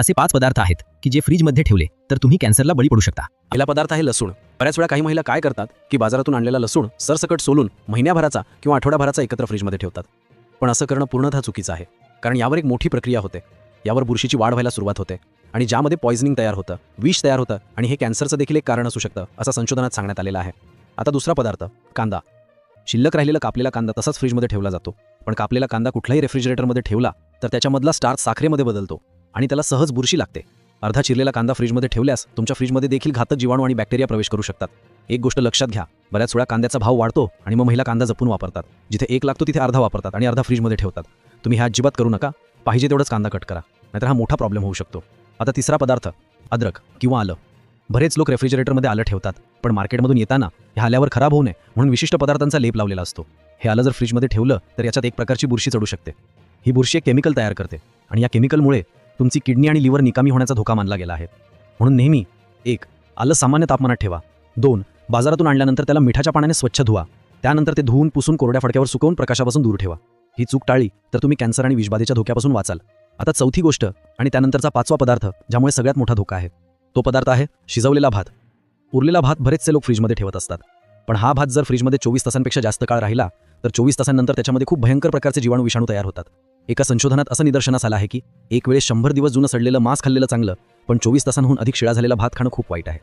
असे पाच पदार्थ आहेत की जे फ्रीजमध्ये ठेवले तर तुम्ही कॅन्सरला बळी पडू शकता. पहिला पदार्थ आहे लसूण. बऱ्याच वेळा काही महिला काय करतात की बाजारातून आणलेला लसूण सरसकट सोलून महिन्याभराचा किंवा आठवड्याभराचा एकत्र फ्रीजमध्ये ठेवतात. पण असं करणं पूर्णतः चुकीचं आहे कारण यावर एक मोठी प्रक्रिया होते. यावर बुरशीची वाढ व्हायला सुरुवात होते आणि ज्यामध्ये पॉयझनिंग तयार होतं विष तयार होतं आणि हे कॅन्सरचं देखील एक कारण असू शकतं असं संशोधनात सांगण्यात आलेलं आहे. आता दुसरा पदार्थ कांदा. शिल्लक राहिलेला कापलेला कांदा तसाच फ्रीजमध्ये ठेवला जातो पण कापलेला कांदा कुठल्याही रेफ्रिजरेटरमध्ये ठेवला तर त्याच्यामधला स्टार्च साखरेमध्ये बदलतो. आणि त्याला सहज बुरशी लागते. अर्धा चिरलेला कांदा फ्रीजमध्ये ठेवल्यास तुमच्या फ्रीजमध्ये देखील घातक जीवाणू आणि बॅक्टेरिया प्रवेश करू शकतात. एक गोष्ट लक्षात घ्या बऱ्याच वेळा कांद्याचा भाव वाढतो आणि मग महिला कांदा जपून वापरतात जिथे एक लागतो तिथे अर्धा वापरतात आणि अर्धा फ्रीजमध्ये ठेवतात. तुम्ही ह्या अजिबात करू नका पाहिजे तेवढंच कांदा कट करा नाहीतर हा मोठा प्रॉब्लेम होऊ शकतो. आता तिसरा पदार्थ अद्रक किंवा आलं. बरेच लोक रेफ्रिजरेटरमध्ये आलं ठेवतात पण मार्केटमधून येताना ह्या आल्यावर खराब होऊ नये म्हणून विशिष्ट पदार्थांचा लेप लावलेला असतो. हे आलं जर फ्रीजमध्ये ठेवलं तर याच्यात एक प्रकारची बुरशी चढू शकते. ही बुरशी एक केमिकल तयार करते आणि या केमिकलमुळे तुमची किडनी आणि लिव्हर निकामी होण्याचा धोका मानला गेला आहे. म्हणून नेहमी एक आलं सामान्य तापमानात ठेवा. दोन बाजारातून आणल्यानंतर त्याला मिठाच्या पाण्याने स्वच्छ धुवा. त्यानंतर ते धुवून पुसून कोरड्या फडक्यावर सुकवून प्रकाशापासून दूर ठेवा. ही चूक टाळली तर तुम्ही कॅन्सर आणि विषबाधेच्या धोक्यापासून वाचाल. आता चौथी गोष्ट आणि त्यानंतरचा पाचवा पदार्थ ज्यामुळे सगळ्यात मोठा धोका आहे. तो पदार्थ आहे शिजवलेला भात. उरलेला भात बरेचसे लोक फ्रीजमध्ये ठेवत असतात. पण हा भात जर फ्रीजमध्ये चोवीस तासांपेक्षा जास्त काळ राहिला तर चोवीस तासांनंतर त्याच्यामध्ये खूप भयंकर प्रकारचे जीवाणू विषाणू तयार होतात. एका संशोधनात असं निदर्शनास आलं आहे की एक वेळेस शंभर दिवस जुनं सडलेलं मांस खाल्लेलं चांगलं पण चोवीस तासांहून अधिक शिळा झालेला भात खाणं खूप वाईट आहे.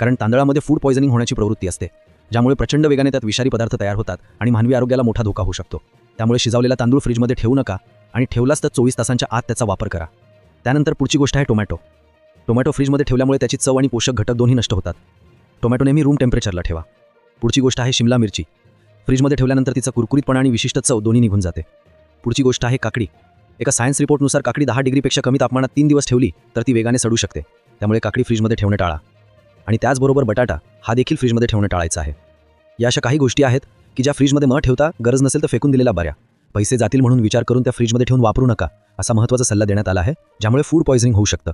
कारण तांदळामध्ये फूड पॉयझनिंग होण्याची प्रवृत्ती असते ज्यामुळे प्रचंड वेगाने त्यात विषारी पदार्थ तयार होतात आणि मानवी आरोग्याला मोठा धोका होऊ शकतो. त्यामुळे शिजवलेला तांदूळ फ्रीजमध्ये ठेवू नका आणि ठेवलाच तर चोवीस तासांच्या आत त्याचा वापर करा. त्यानंतर पुढची गोष्ट आहे टोमॅटो. टोमॅटो फ्रीजमध्ये ठेवल्यामुळे त्याची चव आणि पोषक घटक दोन्ही नष्ट होतात. टोमॅटो नेहमी रूम टेम्परेचरला ठेवा. पुढची गोष्ट आहे शिमला मिरची. फ्रीजमध्ये ठेवल्यानंतर तिचा कुरकुरीतपणा आणि विशिष्ट चव दोन्ही निघून जाते. पुढची गोष्ट आहे काकडी. एका सायन्स रिपोर्टनुसार काकडी दहा डिग्रीपेक्षा कमी तापमानात तीन दिवस ठेवली तर ती वेगाने सडू शकते. त्यामुळे काकडी फ्रीजमध्ये ठेवणे टाळा. आणि त्याचबरोबर बटाटा हा देखील फ्रीजमध्ये ठेवणे टाळायचा आहे. या अशा काही गोष्टी आहेत की ज्या फ्रीजमध्ये न ठेवता गरज नसेल तर फेकून दिलेला बऱ्या. पैसे जातील म्हणून विचार करून त्या फ्रीजमध्ये ठेवून वापरू नका असा महत्त्वाचा सल्ला देण्यात आला आहे ज्यामुळे फूड पॉयझनिंग होऊ शकतं.